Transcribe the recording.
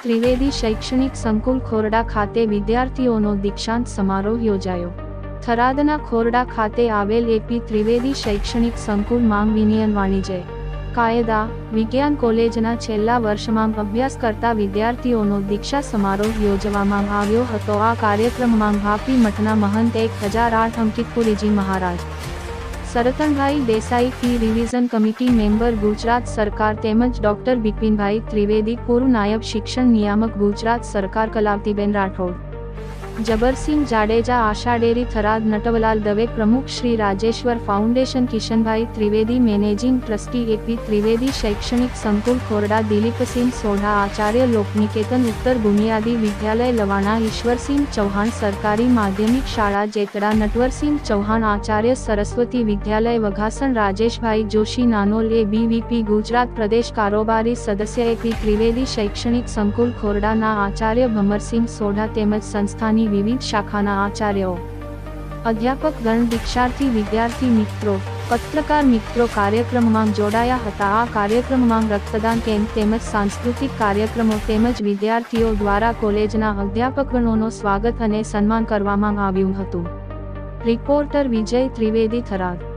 ત્રિવેદી શૈક્ષણિક સંકુલ ખોરડા ખાતે વિદ્યાર્થીઓનો દીક્ષાંત સમારોહ યોજાયો. થરાદના ખોરડા ખાતે આવેલ એપી ત્રિવેદી શૈક્ષણિક સંકુલ માંગ વિનિયન વાણિજ્ય, કાયદા, વિજ્ઞાન કોલેજના છેલ્લા વર્ષમાં અભ્યાસ કરતા વિદ્યાર્થીઓનો દીક્ષા સમારોહ યોજવામાં આવ્યો હતો. આ કાર્યક્રમમાં ભાપી મઠના મહંત એક હજાર આઠ Ankitpuriji Maharaj Sartanbhai Desai fee revision committee member Gujarat સરકાર તેમજ ડોક્ટર બિપિનભાઈ ત્રિવેદી પૂર્વ નાયબ શિક્ષણ નિયામક ગુજરાત સરકાર કલાવતીબેન રાઠોડ. જબરસિંહ જાડેજા આશાડેરી થરાદ, નટવલાલ દવે, પ્રમુખ Shri Rajeshwar foundation, Kishanbhai Trivedi, managing trustee AP Trivedi, શૈક્ષણિક સંકુલ ખોરડા, દિલીપસિંહ સોઢા, આચાર્ય લોકનિકેતન, ઉત્તર બુનિયાદી વિદ્યાલય, લવાણા, ઈશ્વરસિંહ ચૌહાણ, સરકારી માધ્યમિક શાળા, જેતડા, નટવરસિંહ ચૌહાણ, આચાર્ય સરસ્વતી વિદ્યાલય, વઘાસણ, રાજેશભાઈ જોશી, નાનોલ એ બીવીપી ગુજરાત પ્રદેશ કારોબારી સદસ્ય એપી ત્રિવેદી, શૈક્ષણિક સંકુલ ખોરડાના આચાર્ય ભમરસિંહ સોઢા તેમજ સંસ્થાની વિવિધ શાખાના આચાર્યો. અધ્યાપક ગણ દીક્ષાર્થી વિદ્યાર્થી મિત્રો, પત્રકાર મિત્રો કાર્યક્રમમાં જોડાયા હતા. આ કાર્યક્રમમાં રક્તદાન કેમ્પ તેમજ સાંસ્કૃતિક કાર્યક્રમો તેમજ વિદ્યાર્થીઓ દ્વારા કોલેજના અધ્યાપકગણોનો સ્વાગત અને સન્માન કરવામાં આવ્યું હતું. રિપોર્ટર વિજય ત્રિવેદી થરાદ.